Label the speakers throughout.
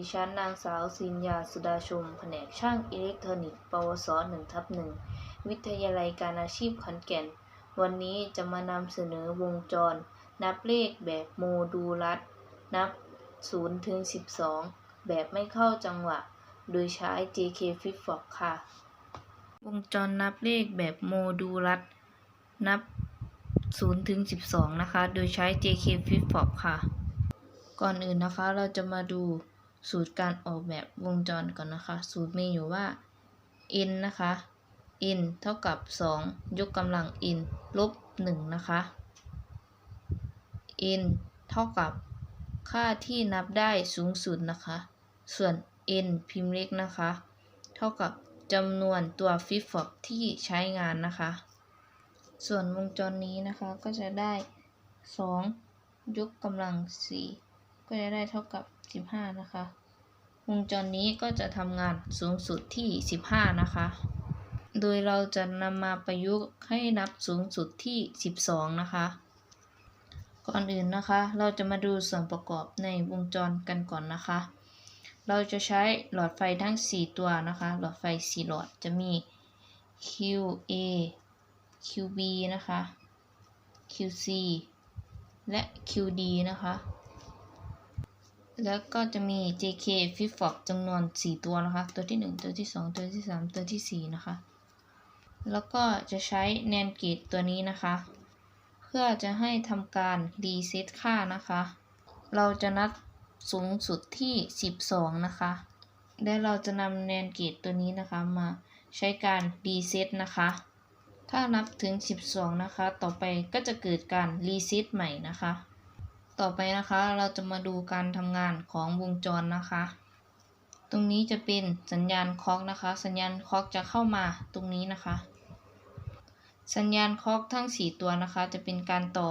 Speaker 1: ดิฉันนางสาวสินยาสุดาชม แผนกช่างอิเล็กทรอนิกส์ ปวส1ทับ1วิทยาลัยการอาชีพขอนแก่น วันนี้จะมานำเสนอวงจร นับเลขแบบโมดูลัส นับ0ถึง12 แบบไม่เข้าจังหวะ โดยใช้ JK Flip Flop ค่ะ วงจรนับเลขแบบโมดูลัส นับ0ถึง12 นะคะ โดยใช้ JK Flip Flop ค่ะ ก่อนอื่นนะคะเราจะมาดู สูตรการออกแบบวงจรก่อนนะคะ สูตรมีอยู่ว่า n นะคะ n เท่ากับ 2 ยกกำลัง n ลบ 1 นะคะ n เท่ากับค่าที่นับได้สูงสุดนะคะ ส่วน n พิมพ์เล็กนะคะ เท่ากับจำนวนตัวฟิฟฟอบที่ใช้งานนะคะ ส่วนวงจรนี้นะคะก็จะได้ 2 ยกกำลัง 4 ก็จะได้เท่ากับ 15 นะคะ วงจรนี้ก็จะทำงานสูงสุดที่ 15 นะคะ โดยเราจะนำมาประยุกต์ให้นับสูงสุดที่ 12 นะคะ ก่อนอื่นนะคะ เราจะมาดูส่วนประกอบในวงจรกันก่อนนะคะ เราจะใช้หลอดไฟทั้ง 4 ตัวนะคะ หลอดไฟ 4 หลอดจะมี QA QB นะคะ QC และ QD นะคะ แล้วก็จะมี JK Flip Flop จำนวน 4 ตัวนะคะ ตัวที่ 1 ตัวที่ 2 ตัวที่ 3 ตัวที่ 4 นะคะ แล้วก็จะใช้ NAND Gate ตัวนี้นะคะ เพื่อจะให้ทำการรีเซ็ตค่านะคะ เราจะนัดสูงสุดที่ 12 นะคะ และเราจะนำ NAND Gate ตัวนี้นะคะมาใช้การรีเซ็ตนะคะ ถ้านับถึง 12 นะคะ ต่อไปก็จะเกิดการรีเซ็ตใหม่นะคะ ต่อไปนะคะเราจะมาดูการทำงานของวงจรนะคะ ตรงนี้จะเป็นสัญญาณคล็อกนะคะ สัญญาณคล็อกจะเข้ามาตรงนี้นะคะ สัญญาณคล็อกทั้ง 4 ตัวนะคะ จะเป็นการต่อ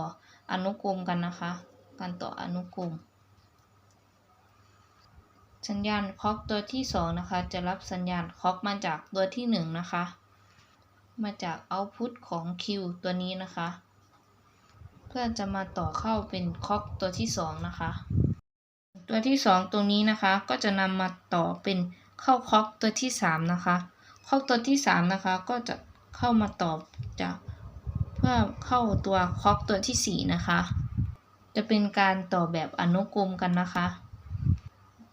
Speaker 1: อนุกรมกันนะคะ การต่ออนุกรม สัญญาณคล็อกตัวที่ 2 นะคะ จะรับสัญญาณคล็อกมาจากตัวที่ 1 นะคะ มาจากเอาต์พุตของ Q ตัวนี้นะคะ เพื่อจะมาต่อเข้าเป็นค็อกตัวที่2นะคะ ตัวที่2ตรงนี้นะคะก็จะนำมาต่อเป็นเข้าค็อกตัวที่3นะคะค็อกตัวที่3นะคะก็จะเข้ามาต่อจากเพื่อเข้าตัวค็อกตัวที่4นะคะ จะเป็นการต่อแบบอนุกรมกันนะคะ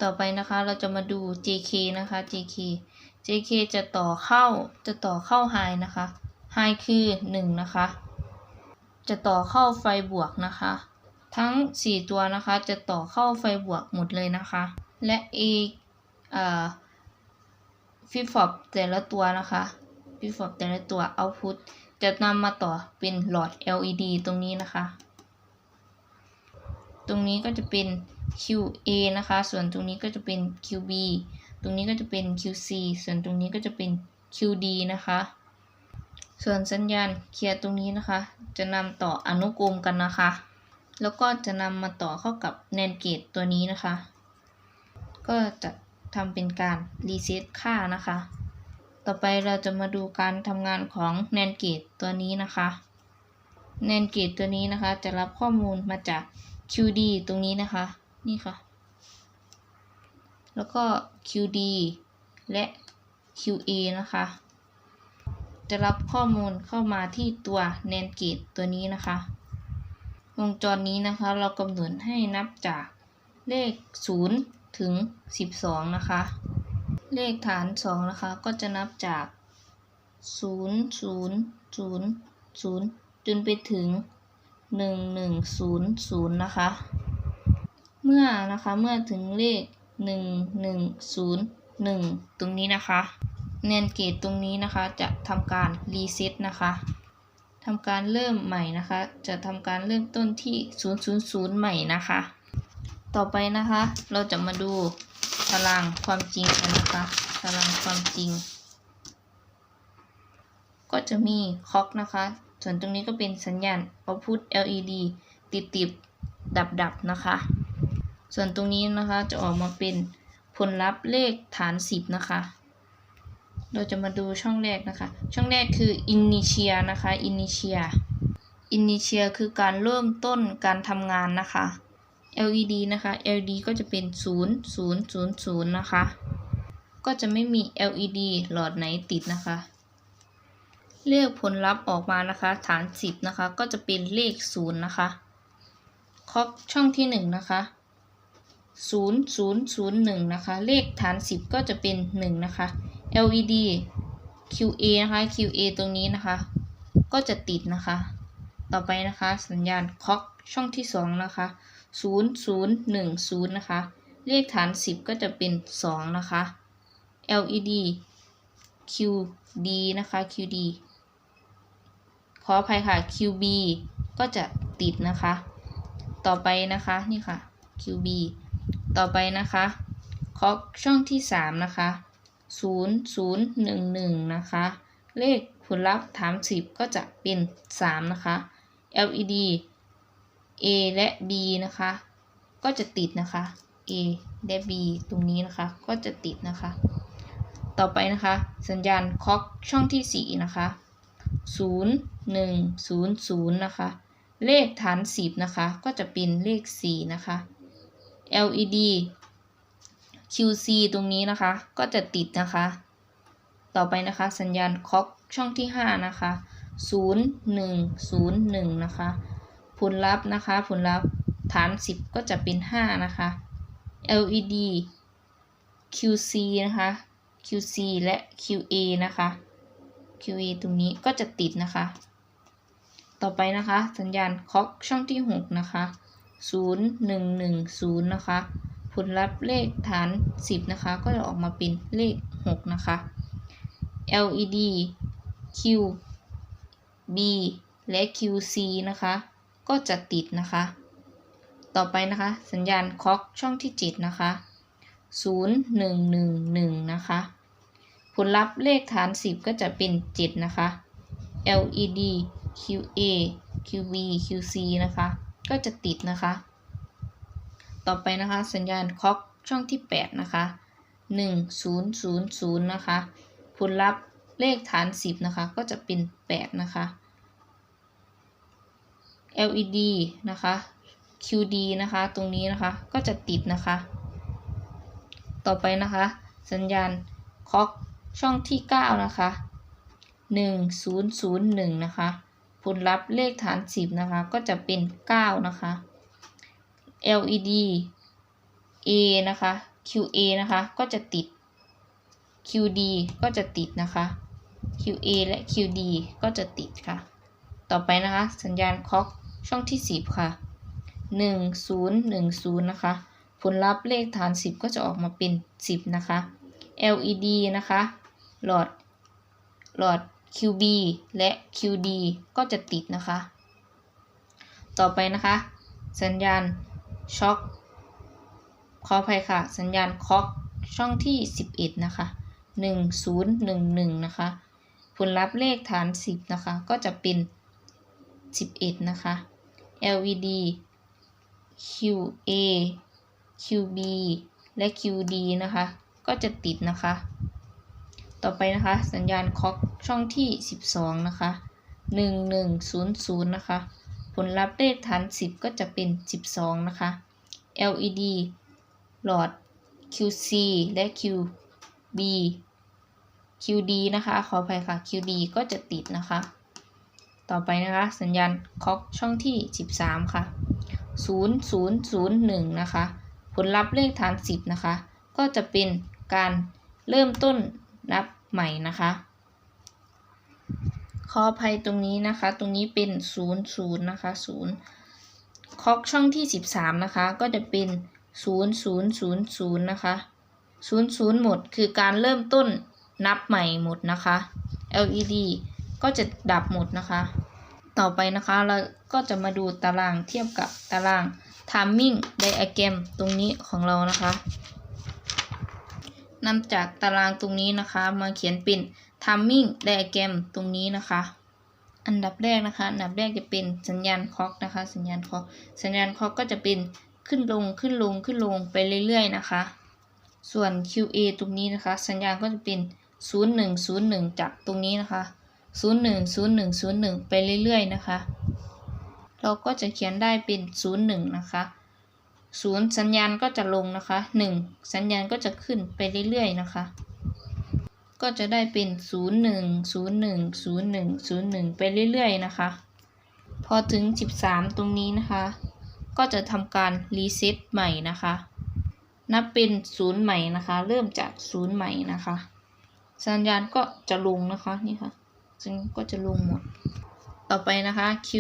Speaker 1: ต่อไปนะคะเราจะมาดู JK นะคะ JK JK จะต่อเข้าจะต่อเข้า High นะคะ High คือ1นะคะ จะต่อเข้าไฟบวกนะคะ ทั้ง 4 ตัวนะคะจะต่อเข้าไฟบวกหมดเลยนะคะ และ A เอ่อฟิฟอบแต่ละตัวนะคะฟิฟอบแต่ละตัว output จะนำมาต่อเป็นหลอด LED ตรงนี้นะคะ ตรงนี้ก็จะเป็น QA นะคะ ส่วนตรงนี้ก็จะเป็น QB ตรงนี้ก็จะเป็น QC ส่วนตรงนี้ก็จะเป็น QD นะคะ ส่วนสัญญาณเคลียร์ตรงนี้นะคะ จะนำต่ออนุกรมกันนะคะ แล้วก็จะนำมาต่อเข้ากับ NAND Gate ตัวนี้นะคะ ก็จะทำเป็นการรีเซ็ตค่านะคะ ต่อไปเราจะมาดูการทำงานของ NAND Gate ตัวนี้นะคะ NAND Gate ตัวนี้นะคะ จะรับข้อมูลมาจาก QD ตรงนี้นะคะ นี่ค่ะ แล้วก็ QD และ QA นะคะ จะรับข้อมูลเข้ามาที่ตัว NAND Gate ตัวนี้นะคะ วงจรนี้นะคะเรากำหนดให้นับจากเลข 0 ถึง 12 นะคะ เลขฐาน 2 นะคะ ก็จะนับจาก 0 0 0 0 จนไปถึง 1 1 0 0 นะคะ เมื่อนะคะเมื่อถึงเลข 1 1 0 1 ตรงนี้นะคะ แนนเกตตรงนี้นะคะ จะทำการรีเซ็ตนะคะทำการเริ่มใหม่นะคะ จะทำการเริ่มต้นที่ 000 ใหม่นะคะ ต่อไปนะคะ เราจะมาดูตารางความจริงกันนะคะตารางความจริง ก็จะมีคล็อกนะคะ ส่วนตรงนี้ก็เป็นสัญญาณ output LED ติดติดดับดับนะคะ ส่วนตรงนี้นะคะจะออกมาเป็นผลลัพธ์เลขฐาน 10 นะคะ เราจะมาดูช่องแรกนะคะ ช่องแรกคือ Initia นะคะ Initia Initia คือการเริ่มต้นการทำงานนะคะ LED นะคะ LED ก็จะเป็น 0 0 0 0 นะคะ ก็จะไม่มี LED หลอดไหนติดนะคะ เลขผลลัพธ์ออกมานะคะ ฐาน 10 นะคะ ก็จะเป็นเลข 0 นะคะคอกช่องที่ 1 นะคะ 0 0 0 1 นะคะ เลขฐาน 10 ก็จะเป็น 1 นะคะ LED QA นะคะ QA ตรงนี้นะคะ ก็จะติดนะคะ ต่อไปนะคะ สัญญาณคอกช่องที่2นะคะ0 0 1 0 นะคะ เลขฐาน 10 ก็จะเป็น 2 นะคะ LED QD นะคะ QD ขออภัยค่ะ QB ก็จะติดนะคะ ต่อไปนะคะนี่ค่ะ QB ต่อไปนะคะเคาะช่องที่ 3 นะคะ 0011 นะคะ เลขผลลัพธ์ฐาน10 ก็จะเป็น 3 นะคะ LED A และ B นะคะ ก็จะติดนะคะ A และ B ตรงนี้นะคะ ก็จะติดนะคะ ต่อไปนะคะ สัญญาณคาะช่องที่ 4 นะคะ 0 1 0 0 นะคะ เลขฐาน 10 นะคะ ก็จะเป็นเลข 4 นะคะ LED QC ตรงนี้นะคะ ก็จะติดนะคะ ต่อไปนะคะ สัญญาณเคาะช่องที่ 5 นะคะ 0 1 0 1 นะคะ ผลลัพธ์นะคะ ผลลัพธ์ฐาน 10 ก็จะเป็น 5 นะคะ LED QC นะคะ QC และ QA นะคะ QA ตรงนี้ก็จะติดนะคะ ต่อไปนะคะ สัญญาณเคาะช่องที่ 6 นะคะ 0 1 1 0 นะคะ ผลลัพธ์เลขฐาน 10 นะคะ ก็จะออกมาเป็นเลข 6 นะคะ LED Q B และ QC นะคะ ก็จะติดนะคะ ต่อไปนะคะ สัญญาณเคาะช่องที่ 7 นะคะ 0 1 1 1 นะคะ ผลลัพธ์เลขฐาน 10 ก็จะเป็น 7 นะคะ LED QA QB QC นะคะ ก็จะติดนะคะ ต่อไปนะคะสัญญาณเคาะช่องที่ 8 นะคะ1 0 0 0 นะคะ ผลลัพธ์เลขฐาน 10 นะคะ ก็จะเป็น 8 นะคะ LED นะคะ QD นะคะ ตรงนี้นะคะ ก็จะติดนะคะ ต่อไปนะคะ สัญญาณเคาะช่องที่ 9 นะคะ 1001 นะคะ ผลลัพธ์เลขฐาน 10 นะคะ ก็จะเป็น 9 นะคะ LED A นะคะ QA นะคะ ก็จะติด QD ก็จะติดนะคะ QA และ QD ก็จะติดค่ะ ต่อไปนะคะ สัญญาณเคาะช่องที่ 10 ค่ะ 1010 นะคะ ผลลัพธ์เลขฐาน 10 ก็จะออกมาเป็น 10 นะคะ LED นะคะ หลอด หลอด QB และ QD ก็จะติดนะคะ ต่อไปนะคะ สัญญาณ ช็อคขออภัยค่ะ สัญญาณคาะช่องที่ 11 นะคะ 1011 นะคะ ผลลัพธ์เลขฐาน 10 นะคะ ก็จะเป็น 11 นะคะ LED QA QB และ QD นะคะ ก็จะติดนะคะ ต่อไปนะคะ สัญญาณคาะช่องที่ 12 นะคะ 1100 นะคะ ผลลัพธ์เลขฐาน 10 ก็จะเป็น 12 นะคะ LED หลอด QC และ QB QD นะคะ ขออภัยค่ะ QD ก็จะติดนะคะ ต่อไปนะคะ สัญญาณคาะช่องที่ 13 ค่ะ 0001 นะคะ ผลลัพธ์เลขฐาน 10 นะคะ ก็จะเป็นการเริ่มต้นนับใหม่นะคะ ขออภัยตรงนี้นะคะ ตรงนี้เป็น00นะคะ0คาะช่องที่13นะคะ ก็จะเป็น0000นะคะ00หมดคือการเริ่มต้นนับใหม่หมดนะคะ LED ก็จะดับหมดนะคะ ต่อไปนะคะเราก็จะมาดูตารางเทียบกับตาราง timing diagram ตรงนี้ของเรานะคะนำจากตารางตรงนี้นะคะ มาเขียนเป็น timing diagram ตรงนี้นะคะ อันดับแรกนะคะ อันดับแรกจะเป็นสัญญาณคล็อกนะคะ สัญญาณคล็อกสัญญาณคล็อกก็จะเป็นขึ้นลงขึ้นลงขึ้นลงไปเรื่อยๆนะคะ ส่วน QA ตรงนี้นะคะ สัญญาณก็จะเป็น 0101 จากตรงนี้นะคะ 010101 ไปเรื่อยๆนะคะ เราก็จะเขียนได้เป็น 01 นะคะศูนย์สัญญาณก็จะลงนะคะหนึ่งสัญญาณก็จะขึ้นไปเรื่อยๆนะคะ ก็จะได้เป็นศูนย์หนึ่งศูนย์หนึ่งศูนย์หนึ่งศูนย์หนึ่งไปเรื่อยๆ นะคะ พอถึงสิบสามตรงนี้นะคะ ก็จะทำการรีเซ็ตใหม่นะคะ นับเป็นศูนย์ใหม่นะคะ เริ่มจากศูนย์ใหม่นะคะ สัญญาณก็จะลงนะคะนี่ค่ะซึ่งก็จะลงหมด ต่อไปนะคะ Q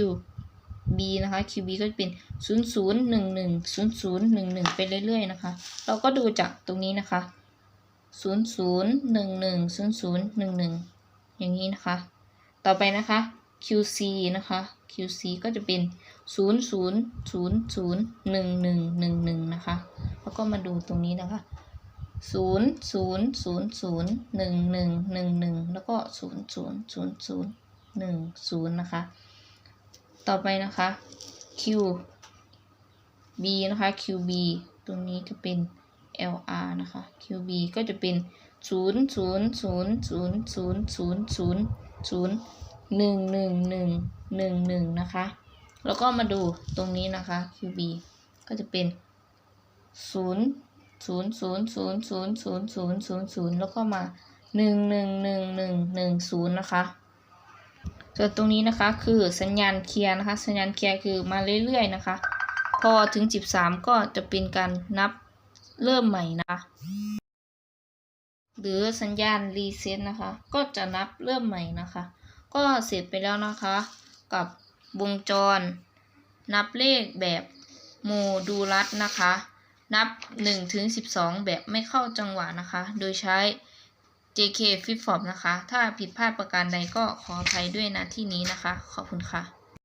Speaker 1: B นะคะ QB ก็จะเป็น 0 0 1 1 0 0 1 1 ไปเรื่อยๆ นะคะ เราก็ดูจากตรงนี้นะคะ 0 0 1 1 0 0 1 1 อย่างนี้นะคะ ต่อไปนะคะ QC นะคะ QC ก็จะเป็น 0 0 0 0 1 1 1 1 นะคะ แล้วก็มาดูตรงนี้นะคะ 0 0 0 0 1 1 1 1 แล้วก็ 0 0 0 0 1 0 นะคะ ต่อไปนะคะ Q B นะคะ QB ตรงนี้จะเป็น LR นะคะ QB ก็จะเป็น 0 0 0 0 0 0 0 0 0 1 1 1 1 1 นะคะ แล้วก็มาดูตรงนี้นะคะ QB ก็จะเป็น0 0 0 0 0 0 0 0 0 0 แล้วก็มา 1 1 1 1 1 0 นะคะ ส่วนตรงนี้นะคะคือสัญญาณเคลียร์นะคะ สัญญาณเคลียร์คือมาเรื่อยๆนะคะ พอถึง 13 ก็จะเป็นการนับ เริ่มใหม่นะ หรือสัญญาณรีเซ็ตนะคะ ก็จะนับเริ่มใหม่นะคะ ก็เสร็จไปแล้วนะคะ กับวงจร นับเลขแบบโมดูลัสนะคะ นับ1ถึง12 แบบไม่เข้าจังหวะนะคะ โดยใช้ JK Flip Flop นะคะ ถ้าผิดพลาดประการใดก็ขออภัยด้วยนะที่นี้นะคะ ขอบคุณค่ะ